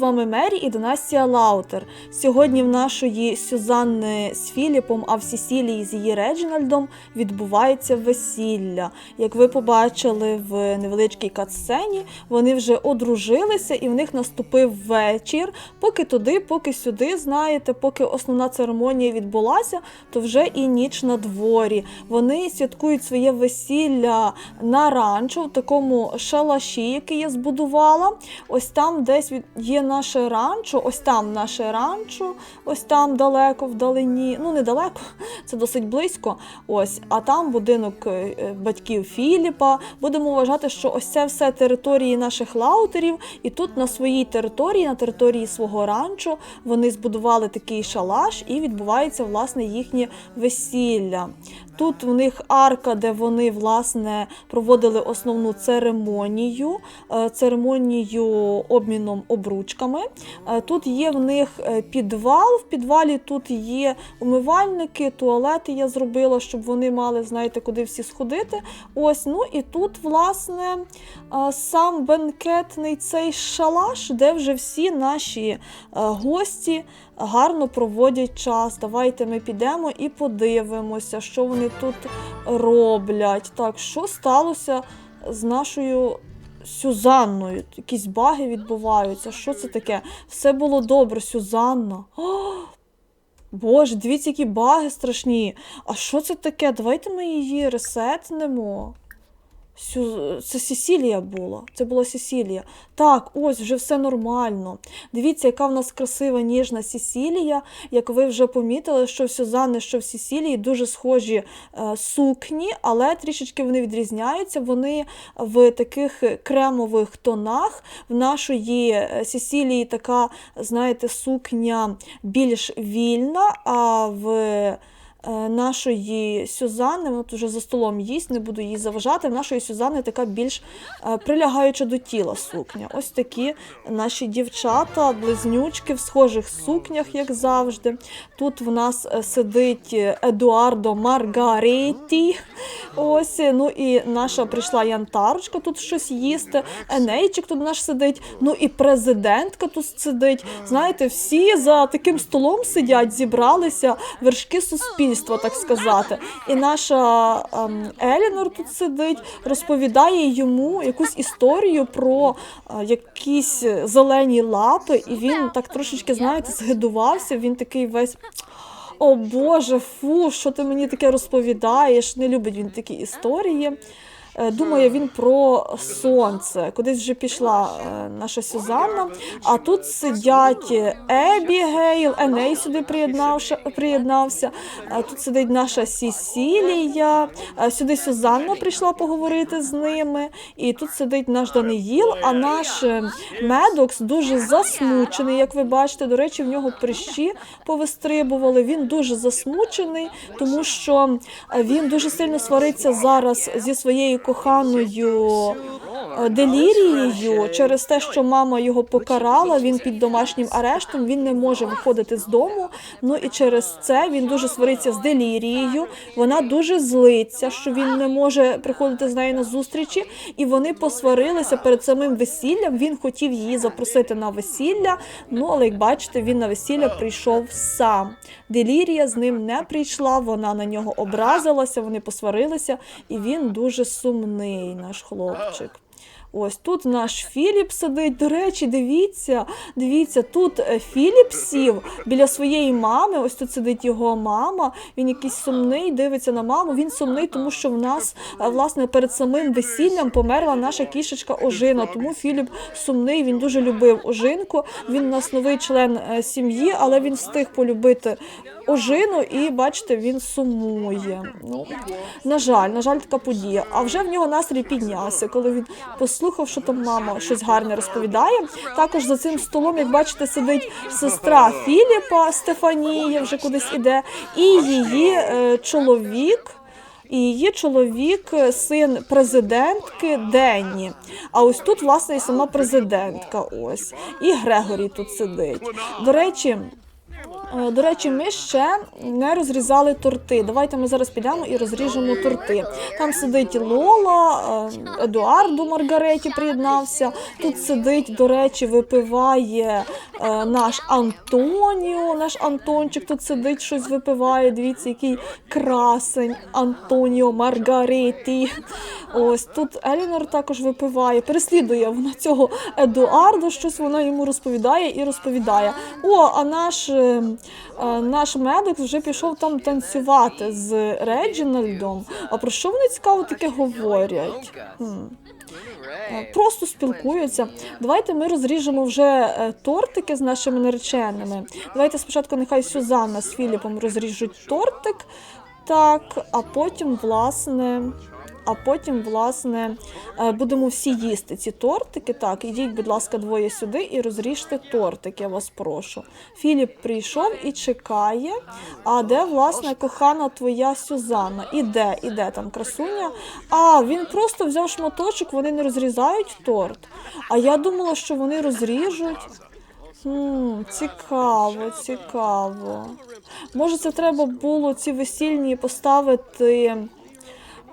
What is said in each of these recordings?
Вами Мері і Династія Лаутер. Сьогодні в нашої Сюзанни з Філіпом, а в Сесілії з її Реджінальдом відбувається весілля. Як ви побачили в невеличкій катсцені, вони вже одружилися і в них наступив вечір. Поки туди, поки сюди, знаєте, поки основна церемонія відбулася, то вже і ніч на дворі. Вони святкують своє весілля на ранчо, в такому шалаші, який я збудувала. Ось там десь є наше ранчо, ось там наше ранчо, ось там далеко вдалині. Ну, недалеко, це досить близько. Ось, а там будинок е, е, батьків Філіпа. Будемо вважати, що ось це все території наших лаутерів, і тут на своїй території, на території свого ранчо, вони збудували такий шалаш і відбувається власне їхнє весілля. Тут в них арка, де вони власне проводили основну церемонію, е, церемонію обміном обручками. Е, Тут є в них е, підвал. В підвалі тут є умивальники, туалети я зробила, щоб вони мали, знаєте, куди всі сходити. Ось, ну і тут, власне, сам бенкетний цей шалаш, де вже всі наші гості гарно проводять час. Давайте ми підемо і подивимося, що вони тут роблять. Так, що сталося з нашою Сюзанною? Якісь баги відбуваються. Що це таке? Все було добре, Сюзанна. О, Боже, дивіться, які баги страшні. А що це таке? Давайте ми її ресетнемо. Це Сесілія була. Це була Сесілія. Так, ось вже все нормально. Дивіться, яка в нас красива ніжна Сесілія. Як ви вже помітили, що в Сюзанни, що в Сесілії дуже схожі е, сукні, але трішечки вони відрізняються. Вони в таких кремових тонах. В нашої е, Сесілії така, знаєте, сукня більш вільна, а в нашої Сюзанни, вона тут вже за столом їсть, не буду їй заважати. Нашої Сюзанни така більш е, прилягаюча до тіла сукня. Ось такі наші дівчата, близнючки в схожих сукнях, як завжди. Тут в нас е, сидить Едуардо Маргареті. Ось, ну і наша прийшла Янтарочка тут щось їсти. Енейчик тут наш сидить. Ну і президентка тут сидить. Знаєте, всі за таким столом сидять, зібралися вершки суспільства, так сказати. І наша ем, Елінор тут сидить, розповідає йому якусь історію про е, якісь зелені лапи, і він так трошечки, знаєте, згидувався. Він такий весь. О Боже, фу, що ти мені таке розповідаєш? Не любить він такі історії. Е, Думає він про сонце. Кудись вже пішла е, наша Сюзанна. А тут сидять Ебігейл, Еней сюди приєднався. Е, Тут сидить наша Сісілія. Сюди Сюзанна прийшла поговорити з ними. І тут сидить наш Даниїл, а наш Медокс дуже засмучений, як ви бачите. До речі, в нього прищі повистрибували. Він дуже засмучений, тому що він дуже сильно свариться зараз зі своєю коханою делірією через те, що мама його покарала. Він під домашнім арештом, він не може виходити з дому. Ну і через це він дуже свариться з делірією. Вона дуже злиться, що він не може приходити з нею на зустрічі, і вони посварилися перед самим весіллям. Він хотів її запросити на весілля. Ну але як бачите, він на весілля прийшов сам. Делірія з ним не прийшла, вона на нього образилася, вони посварилися, і він дуже сумний, наш хлопчик. Ось тут наш Філіп сидить. До речі, дивіться, дивіться, тут е, Філіп сів біля своєї мами. Ось тут сидить його мама. Він якийсь сумний, дивиться на маму. Він сумний, тому що в нас е, власне перед самим весіллям померла наша кішечка Ожина. Тому Філіп сумний. Він дуже любив Ожинку. Він у нас новий член е, сім'ї, але він встиг полюбити Ожину, і бачите, він сумує. Ну, на жаль, на жаль, така подія. А вже в нього настрій піднявся, коли він послухав, що там мама щось гарне розповідає. Також за цим столом, як бачите, сидить сестра Філіпа Стефанія, вже кудись іде, і її е, чоловік. І її чоловік, е, син президентки Денні. А ось тут, власне, і сама президентка. Ось. І Грегорі тут сидить. До речі, До речі, ми ще не розрізали торти. Давайте ми зараз підемо і розріжемо торти. Там сидить Лола, е, Едуард до Маргареті приєднався. Тут сидить, до речі, випиває е, наш Антоніо. Наш Антончик тут сидить, щось випиває. Дивіться, який красень Антоніо Маргареті. Ось тут Елінор також випиває. Переслідує вона цього Едуарда, щось вона йому розповідає і розповідає. О, а наш, е, е, наш медик вже пішов там танцювати з Реджінальдом. А про що вони цікаво таке говорять? Е, Просто спілкуються. Давайте ми розріжемо вже е, тортики з нашими нареченими. Давайте спочатку нехай Сюзанна з Філіпом розріжуть тортик. Так, а потім, власне, а потім, власне, е, будемо всі їсти ці тортики. Так, ідіть, будь ласка, двоє сюди і розріжте тортик, я вас прошу. Філіп прийшов і чекає. А де, власне, кохана твоя Сюзанна? Іде, іде там красуня. А, він просто взяв шматочок, вони не розрізають торт. А я думала, що вони розріжуть. Хм, цікаво, цікаво. Може, це треба було ці весільні поставити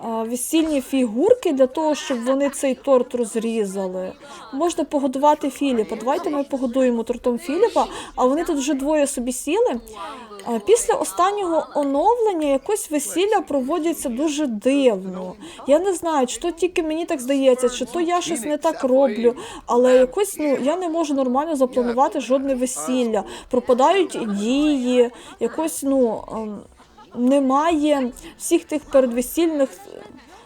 весільні фігурки для того, щоб вони цей торт розрізали. Можна погодувати Філіпа. Давайте ми погодуємо тортом Філіпа, а вони тут вже двоє собі сіли. Після останнього оновлення якось весілля проводяться дуже дивно. Я не знаю, чи то тільки мені так здається, чи то я щось не так роблю, але якось ну я не можу нормально запланувати жодне весілля. Пропадають дії, якось ну. Ем, немає всіх тих передвесільних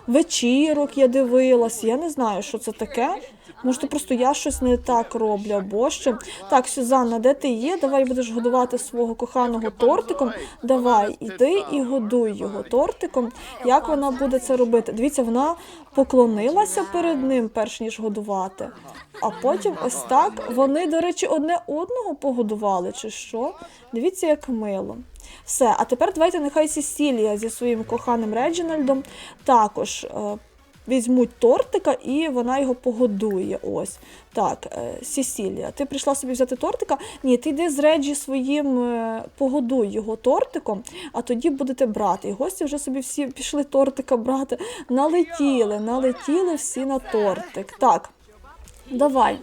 вечірок, я дивилась. Я не знаю, що це таке. Може, то просто я щось не так роблю, або що. Так, Сюзанна, де ти є? Давай будеш годувати свого коханого тортиком. Давай, іди і годуй його тортиком. Як вона буде це робити? Дивіться, вона поклонилася перед ним, перш ніж годувати. А потім ось так. Вони, до речі, одне одного погодували, чи що? Дивіться, як мило. Все, а тепер давайте нехай Сесілія зі своїм коханим Реджінальдом також е, візьмуть тортика і вона його погодує. Ось так, е, Сесілія, ти прийшла собі взяти тортика? Ні, ти йди з Реджі своїм е, погодуй його тортиком, а тоді будете брати. І гості вже собі всі пішли тортика брати. Налетіли, налетіли всі на тортик. Так. Давай.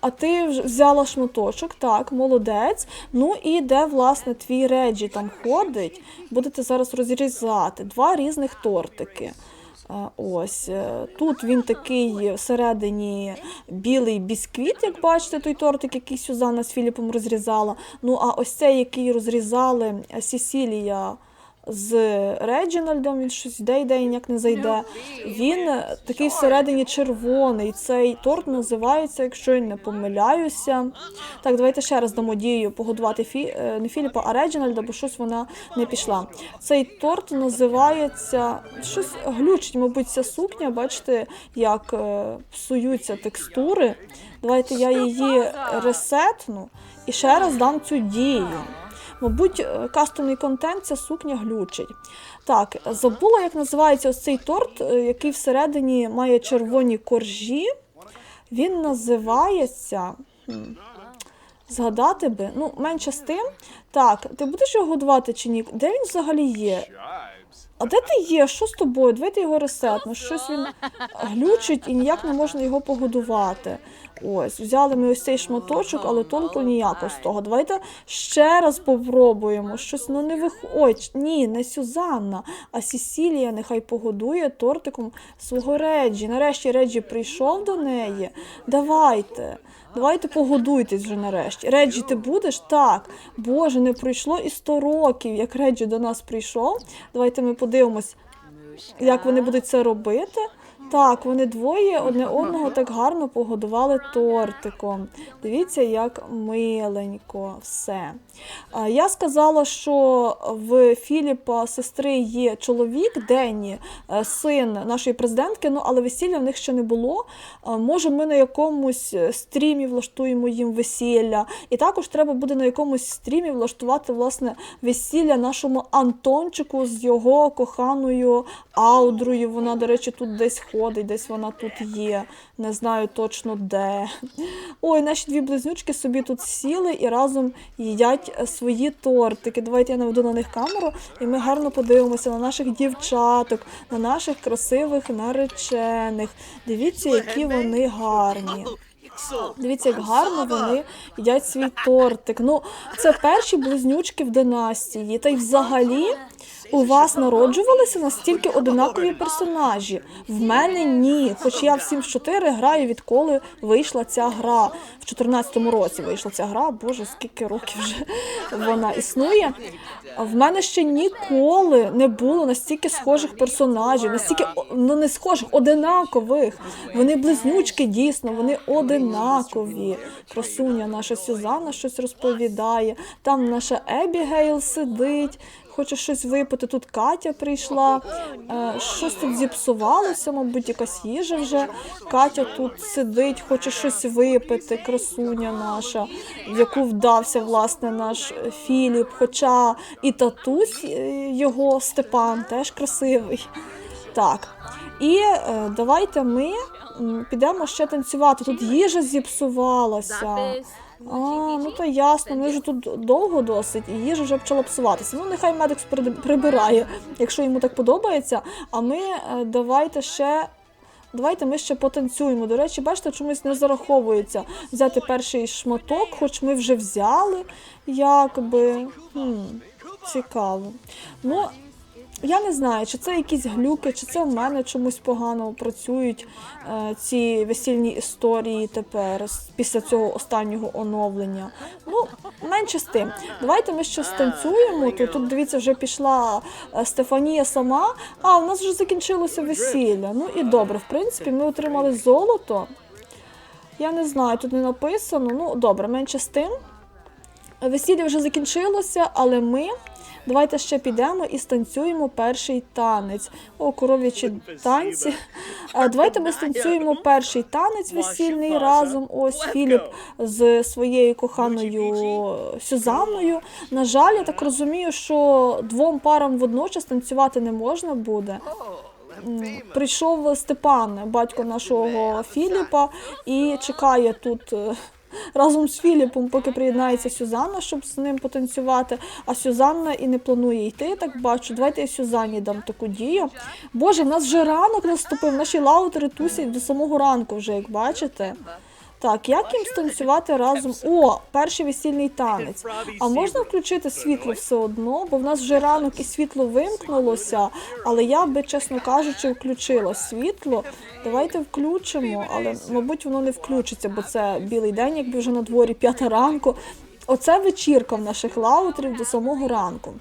А, ти взяла шматочок, так, молодець. Ну і де, власне, твій Реджі там ходить, будете зараз розрізати два різних тортики. Ось е, тут він такий всередині білий бісквіт, як бачите, той тортик, який Сюзанна з Філіпом розрізала. Ну а ось цей, який розрізали е, Сесілія з Реджінальдом, він щось йде, йде і ніяк не зайде. Він е, такий всередині червоний. Цей торт називається, якщо я не помиляюся. Так, давайте ще раз дамо дію погодувати Фі... е, не Філіпа, а Реджінальда, бо щось вона не пішла. Цей торт називається щось глючить, мабуть, ця сукня. Бачите, як е, псуються текстури. Давайте я її ресетну і ще раз дам цю дію. Мабуть, е, кастомний контент ця сукня глючить. Так, забула, як називається ось цей торт, е, який всередині має червоні коржі. Він називається. Згадати би, ну, менше з тим. Так, ти будеш його годувати чи ні? Де він взагалі є? А де ти є? Що з тобою? Давайте його ресетну. Щось він глючить і ніяк не можна його погодувати. Ось, взяли ми ось цей шматочок, але толку ніякого з того. Давайте ще раз попробуємо. Щось ну не вих... Ой, ч- ні, не Сюзанна, а Сісілія нехай погодує тортиком свого Реджі. Нарешті Реджі прийшов до неї. Давайте. Давайте погодуйтесь вже нарешті. Реджі, ти будеш? Так. Боже, не пройшло і 100 років, як Реджі до нас прийшов. Давайте ми подивимось, як вони будуть це робити. Так, вони двоє одне одного так гарно погодували тортиком. Дивіться, як миленько все. Я сказала, що в Філіпа сестри є чоловік Денні, е, син нашої президентки, ну але весілля в них ще не було. Може, ми на якомусь стрімі влаштуємо їм весілля. І також треба буде на якомусь стрімі влаштувати власне весілля нашому Антончику з його коханою Аудрою. Вона, до речі, тут десь ходить, десь вона тут є. Не знаю точно де. Ой, наші дві близнючки собі тут сіли і разом їдять свої тортики. Давайте я наведу на них камеру, і ми гарно подивимося на наших дівчаток, на наших красивих наречених. Дивіться, які вони гарні. Дивіться, як гарно вони їдять свій тортик. Ну, це перші близнючки в династії. Та й взагалі у вас народжувалися настільки одинакові персонажі. В мене ні. Хоч я в Sims 4 граю, відколи вийшла ця гра. В 14-му році вийшла ця гра. Боже, скільки років вже вона існує. В мене ще ніколи не було настільки схожих персонажів, настільки ну не схожих, одинакових. Вони близнючки, дійсно, вони одинакові. Красуня наша Сюзанна щось розповідає. Там наша Ебігейл сидить. Хоче щось випити. Тут Катя прийшла. Е, щось тут зіпсувалося, мабуть, якась їжа вже. Катя тут сидить, хоче щось випити. Красуня наша, в яку вдався власне наш Філіп. Хоча і татусь е, його Степан теж красивий. Так. І е, давайте ми підемо ще танцювати. Тут їжа зіпсувалася. А, ну то ясно, ми вже тут довго досить, і їжа вже почала псуватися. Ну, нехай медик прибирає, якщо йому так подобається. А ми е, давайте ще. Давайте ми ще потанцюємо. До речі, бачите, чомусь не зараховується взяти перший шматок, хоч ми вже взяли, якби. Хм, цікаво. Ну, я не знаю, чи це якісь глюки, чи це в мене чомусь погано працюють е, ці весільні історії тепер після цього останнього оновлення. Ну, менше з тим. Давайте ми ще станцюємо. Тут, тут дивіться, вже пішла е, Стефанія сама. А, у нас вже закінчилося весілля. Ну і добре, в принципі, ми отримали золото. Я не знаю, тут не написано. Ну, добре, менше з тим. Весілля вже закінчилося, але ми давайте ще підемо і станцюємо перший танець. О, коров'ячі танці. Давайте ми станцюємо перший танець весільний разом. Ось Філіп з своєю коханою Сюзанною. На жаль, я так розумію, що двом парам водночас танцювати не можна буде. Прийшов Степан, батько нашого Філіпа, і чекає тут е, разом з Філіпом, поки приєднається Сюзанна, щоб з ним потанцювати. А Сюзанна і не планує йти, так бачу. Давайте я Сюзанні дам таку дію. Боже, в нас вже ранок наступив, наші лаутери тусять до самого ранку, вже як бачите. Так, як їм станцювати разом? О, перший весільний танець. А можна включити світло все одно, бо в нас вже ранок і світло вимкнулося, але я би, чесно кажучи, включила світло. Давайте включимо, але мабуть воно не включиться, бо це білий день, якби вже на дворі п'ята ранку. Оце вечірка в наших лаутерів до самого ранку.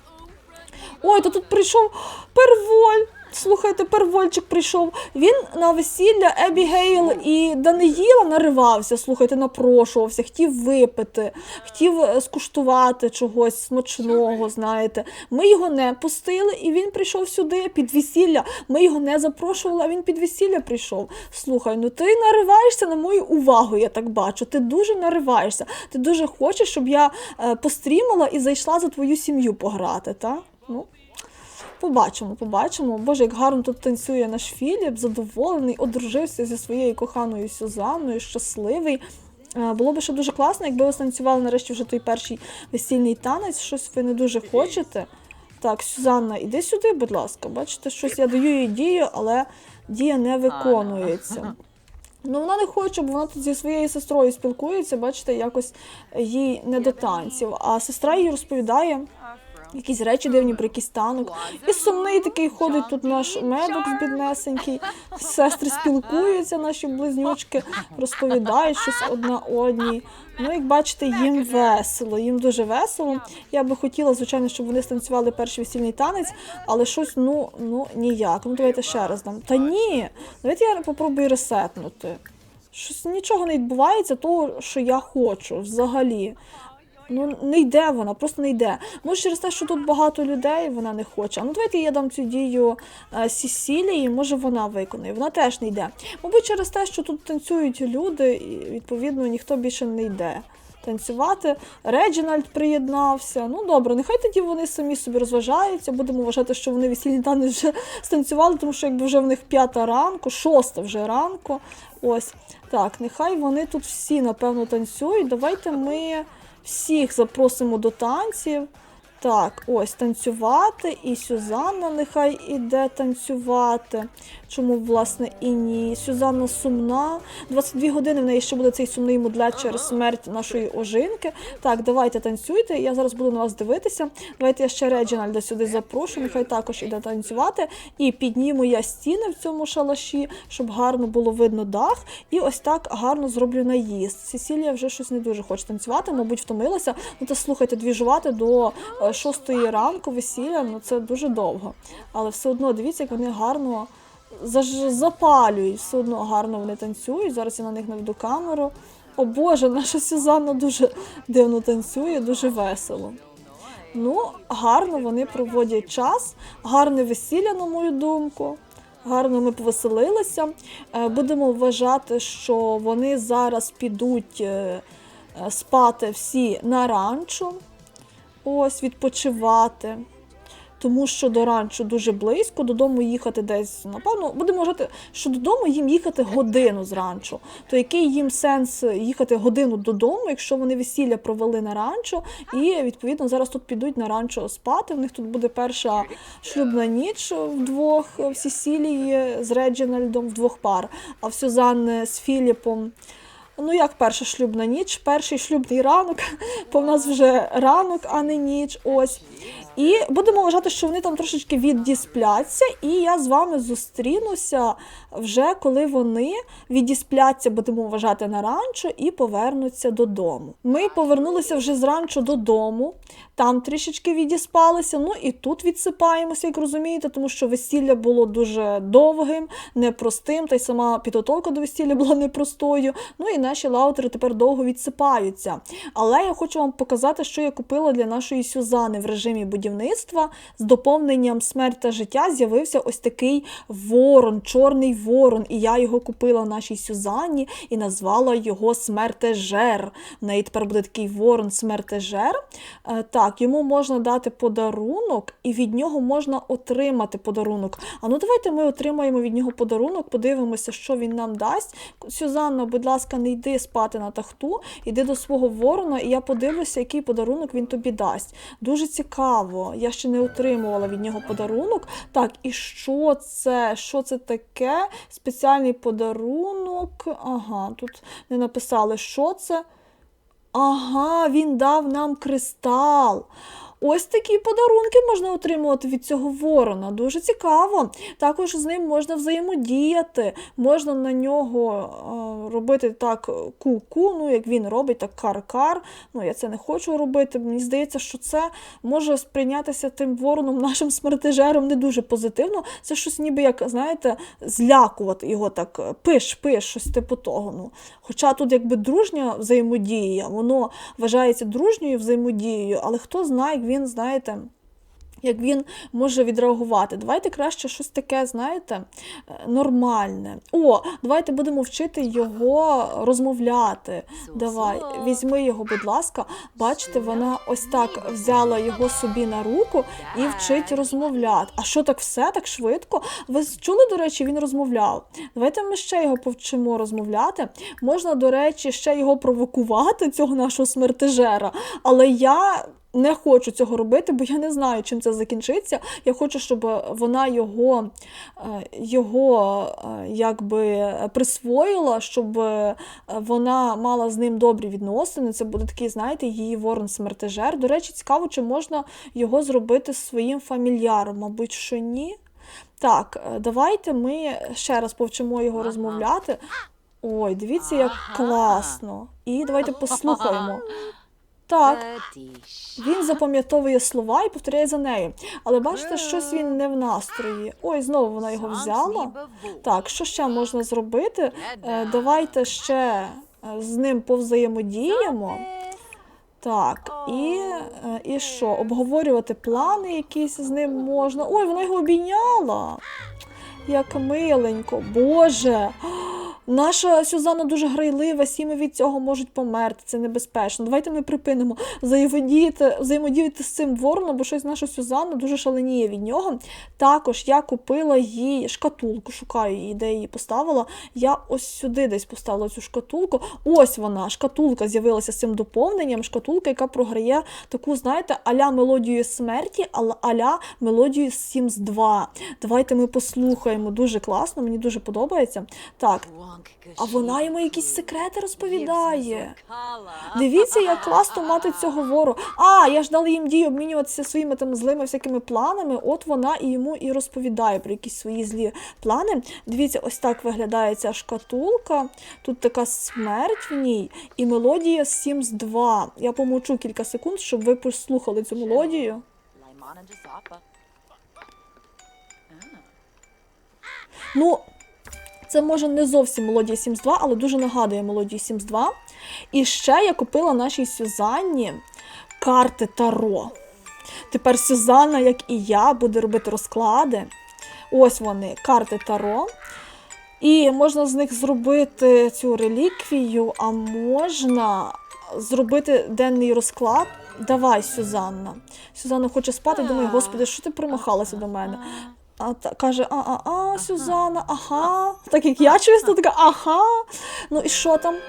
Ой, то тут прийшов перволь. Слухайте, первольчик прийшов. Він на весілля Ебігейл і Даниїла наривався, слухайте, напрошувався, хотів випити, хотів е, скуштувати чогось смачного, знаєте. Ми його не пустили, і він прийшов сюди під весілля. Ми його не запрошували, а він під весілля прийшов. Слухай, ну ти нариваєшся на мою увагу, я так бачу. Ти дуже нариваєшся. Ти дуже хочеш, щоб я е, пострімила і зайшла за твою сім'ю пограти, так? Ну, Побачимо, побачимо. Боже, як гарно тут танцює наш Філіп, задоволений, одружився зі своєю коханою Сюзанною, щасливий. Е, Було би ще дуже класно, якби ви станцювали нарешті вже той перший весільний танець, щось ви не дуже хочете. Так, Сюзанна, іди сюди, будь ласка. Бачите, щось я даю їй дію, але дія не виконується. Ну, вона не хоче, бо вона тут зі своєю сестрою спілкується, бачите, якось їй не до танців. А сестра їй розповідає якісь речі дивні про якийсь танок. І сумний такий ходить тут наш медок з біднесенький. Сестри спілкуються, наші близнючки, розповідають щось одна одній. Ну, як бачите, їм весело, їм дуже весело. Я би хотіла, звичайно, щоб вони станцювали перший весільний танець, але щось ну, ну ніяк. Ну давайте ще раз дам. Та ні, давайте я попробую ресетнути. Щось нічого не відбувається, того, що я хочу взагалі. Ну, не йде вона, просто не йде. Може, через те, що тут багато людей, вона не хоче. А ну давайте я дам цю дію е, Сісілії, може вона виконає. Вона теж не йде. Мабуть, через те, що тут танцюють люди, і відповідно ніхто більше не йде. Танцювати. Реджінальд приєднався. Ну добре, нехай тоді вони самі собі розважаються. Будемо вважати, що вони весільні танець вже станцювали, тому що якби вже в них п'ята ранку, шоста вже ранку. Ось так, нехай вони тут всі напевно танцюють. Давайте ми всіх запросимо до танців. Так, ось танцювати, і Сюзанна нехай іде танцювати. Чому, власне, і ні. Сюзанна сумна. 22 години в неї ще буде цей сумний мудлет через смерть нашої ожинки. Так, давайте танцюйте. Я зараз буду на вас дивитися. Давайте я ще Реджінальда сюди запрошу, нехай також іде танцювати. І підніму я стіни в цьому шалаші, щоб гарно було видно дах. І ось так гарно зроблю наїзд. Сесілія вже щось не дуже хоче танцювати, мабуть, втомилася. Ну та слухайте, двіжувати до е, шостої ранку весілля, ну це дуже довго. Але все одно дивіться, як вони гарно запалюють, все одно гарно вони танцюють. Зараз я на них наведу камеру. О Боже, наша Сюзанна дуже дивно танцює, дуже весело. Ну, гарно вони проводять час, гарне весілля, на мою думку. Гарно ми повеселилися. Е, Будемо вважати, що вони зараз підуть е, е, спати всі на ранчо, ось відпочивати. Тому що до ранчо дуже близько, додому їхати десь, напевно, будемо вважати, що додому їм їхати годину з ранчо. То який їм сенс їхати годину додому, якщо вони весілля провели на ранчо, і відповідно зараз тут підуть на ранчо спати. В них тут буде перша шлюбна ніч вдвох в Сісілії з Реджінальдом вдвох пар, а в Сюзанни з Філіпом. Ну, як перша шлюбна ніч, перший шлюбний ранок, бо в нас вже ранок, а не ніч. Ось. І будемо вважати, що вони там трошечки віддіспляться, і я з вами зустрінуся вже коли вони відіспляться, будемо вважати на ранчо, і повернуться додому. Ми повернулися вже з додому, там трішечки відіспалися. Ну і тут відсипаємося, як розумієте, тому що весілля було дуже довгим, непростим, та й сама підготовка до весілля була непростою. Ну і наші лаутери тепер довго відсипаються. Але я хочу вам показати, що я купила для нашої Сюзани в режимі будівництва. З доповненням смерть та життя з'явився ось такий ворон, чорний ворон. І я його купила нашій Сюзанні і назвала його смертежер. В неї тепер буде такий ворон смертежер. Е, Так, йому можна дати подарунок, і від нього можна отримати подарунок. А ну давайте ми отримаємо від нього подарунок, подивимося, що він нам дасть. Сюзанна, будь ласка, не йди спати на тахту, йди до свого ворона, і я подивлюся, який подарунок він тобі дасть. Дуже цікаво. Я ще не отримувала від нього подарунок. Так, і що це? Що це таке? Спеціальний подарунок. Ага, тут не написали, що це. Ага, він дав нам кристал. Ось такі подарунки можна отримувати від цього ворона. Дуже цікаво. Також з ним можна взаємодіяти, можна на нього е, робити так ку-ку, ну як він робить, так кар-кар. Ну, я це не хочу робити. Мені здається, що це може сприйнятися тим вороном, нашим смертежером, не дуже позитивно. Це щось ніби як, знаєте, злякувати його так е, пиш, пиш, щось типу того. Ну. Хоча тут якби дружня взаємодія, воно вважається дружньою взаємодією, але хто знає, як він, знаєте, як він може відреагувати. Давайте краще щось таке, знаєте, е, нормальне. О, давайте будемо вчити його розмовляти. Давай, візьми його, будь ласка. Бачите, вона ось так взяла його собі на руку і вчить розмовляти. А що так все так швидко? Ви чули, до речі, він розмовляв. Давайте ми ще його повчимо розмовляти. Можна, до речі, ще його провокувати, цього нашого смертежера. Але я не хочу цього робити, бо я не знаю, чим це закінчиться. Я хочу, щоб вона його, е, його е, якби присвоїла, щоб е, вона мала з ним добрі відносини. Це буде такий, знаєте, її ворон смертежер. До речі, цікаво, чи можна його зробити своїм фамільяром. Мабуть, що ні. Так, давайте ми ще раз повчимо його розмовляти. Ой, дивіться, як класно. І давайте послухаємо. Так, він запам'ятовує слова і повторяє за нею. Але бачите, щось він не в настрої. Ой, знову вона його взяла. Так, що ще можна зробити? Е, давайте ще е, з ним повзаємодіємо. Так, і, е, і що? Обговорювати плани якісь з ним можна. Ой, вона його обійняла. Як миленько, Боже. Наша Сюзанна дуже грайлива, всі від цього можуть померти. Це небезпечно. Давайте ми припинимо взаємодіяти, взаємодіяти з цим вороном, бо щось наша Сюзанна дуже шаленіє від нього. Також я купила їй шкатулку, шукаю її, де її поставила. Я ось сюди десь поставила цю шкатулку. Ось вона, шкатулка з'явилася з цим доповненням. Шкатулка, яка програє таку, знаєте, аля мелодію смерті, аля мелодію Sims 2. Давайте ми послухаємо. Дуже класно, мені дуже подобається. Так, А вона йому якісь секрети розповідає. Дивіться, як класно мати цього вору. А, я ж дала їм дію обмінюватися своїми там злими всякими планами. От вона і йому і розповідає про якісь свої злі плани. Дивіться, ось так виглядає ця шкатулка. Тут така смерть в ній, і мелодія Sims 2. Я помовчу кілька секунд, щоб ви послухали цю мелодію. Ну, це може не зовсім мелодія Sims 2, але дуже нагадує мелодію Sims 2. І ще я купила нашій Сюзанні карти Таро. Тепер Сюзанна, як і я, буде робити розклади. Ось вони, карти Таро. І можна з них зробити цю реліквію, а можна зробити денний розклад. Давай, Сюзанна. Сюзанна хоче спати, думає, господи, що ти примахалася до мене? А та каже: а, а, а, Сюзанна, ага. Так як я чисто така, ага. Ну і що там?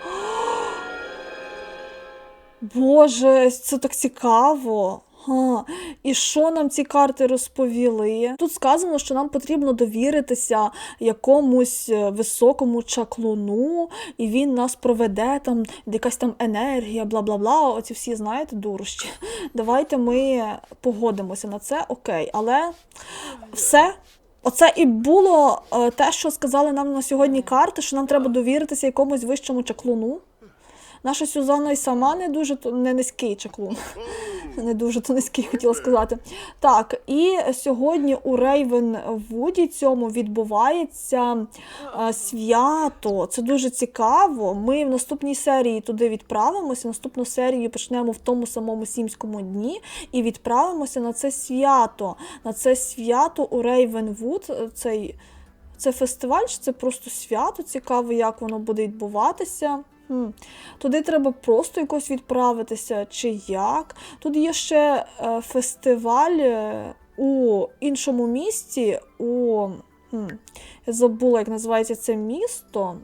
Боже, це так цікаво. Га. І що нам ці карти розповіли? Тут сказано, що нам потрібно довіритися якомусь е, високому чаклуну, і він нас проведе, там якась там енергія, бла бла бла. Оці всі, знаєте, дурощі. Давайте ми погодимося на це, окей. Але все. Оце і було е, те, що сказали нам на сьогодні карти, що нам треба довіритися якомусь вищому чаклуну. Наша Сюзанна і сама не дуже не низький чаклун. Не дуже то низький, хотіла сказати. Так, і сьогодні у Рейвенвуді цьому відбувається е, свято. Це дуже цікаво. Ми в наступній серії туди відправимося. Наступну серію почнемо в тому самому сімському дні і відправимося на це свято. На це свято у Рейвенвуд. Е, Цей, це фестиваль, чи це просто свято? Цікаво, як воно буде відбуватися. Хм. Туди треба просто якось відправитися, чи як. Тут є ще е, фестиваль е, у іншому місті, у. Хм, я забула, як називається це місто.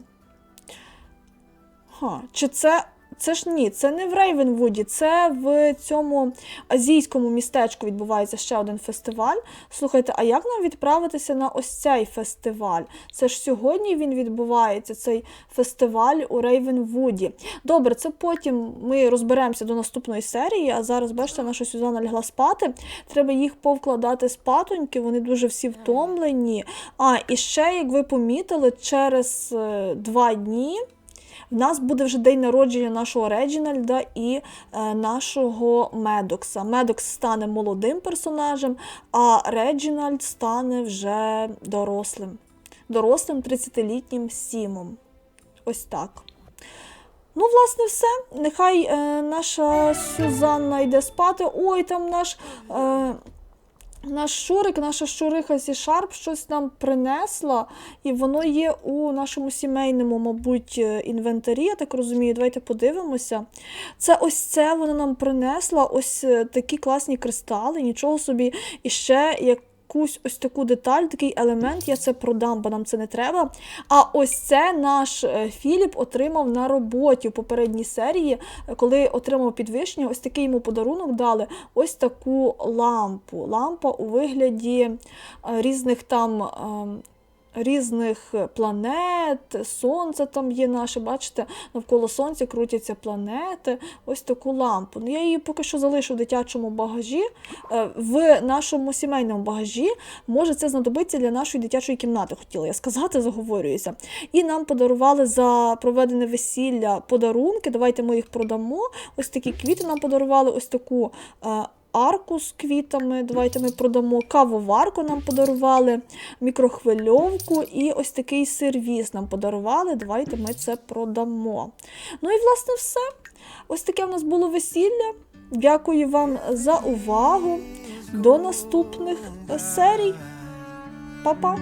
Ха, чи це. Це ж ні, це не в Рейвенвуді, це в цьому азійському містечку відбувається ще один фестиваль. Слухайте, а як нам відправитися на ось цей фестиваль? Це ж сьогодні він відбувається, цей фестиваль у Рейвенвуді. Добре, це потім ми розберемося до наступної серії, а зараз, бачите, наша Сюзанна лягла спати. Треба їх повкладати спатоньки, вони дуже всі втомлені. А, і ще, як ви помітили, через е, два дні. В нас буде вже день народження нашого Реджінальда і е, нашого Медокса. Медокс стане молодим персонажем, а Реджінальд стане вже дорослим. Дорослим 30-літнім Сімом. Ось так. Ну, власне, все. Нехай е, наша Сюзанна йде спати. Ой, там наш. Е, наш Шурик, наша Шуриха зі Шарп щось нам принесла, і воно є у нашому сімейному, мабуть, е, інвентарі, я так розумію. Давайте подивимося. Це ось це вона нам принесла, ось е, такі класні кристали, нічого собі. І ще як. Якусь ось таку деталь, такий елемент, я це продам, бо нам це не треба. А ось це наш е, Філіп отримав на роботі в попередній серії, е, коли отримав підвищення, ось такий йому подарунок дали. Ось таку лампу. Лампа у вигляді е, різних там. Різних планет, сонце там є наше, бачите, навколо сонця крутяться планети. Ось таку лампу. Ну, я її поки що залишу в дитячому багажі. Е, В нашому сімейному багажі може це знадобиться для нашої дитячої кімнати, хотіла я сказати, заговорююся. І нам подарували за проведене весілля подарунки. Давайте ми їх продамо. Ось такі квіти нам подарували, ось таку арку з квітами. Давайте ми продамо кавоварку, нам подарували, мікрохвильовку і ось такий сервіз нам подарували. Давайте ми це продамо. Ну і, власне, все. Ось таке в нас було весілля. Дякую вам за увагу. До наступних серій. Па-па!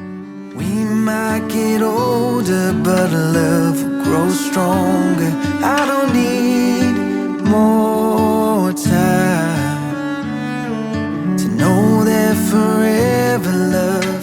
We might get older, but love will stronger. I don't need more time. know that forever love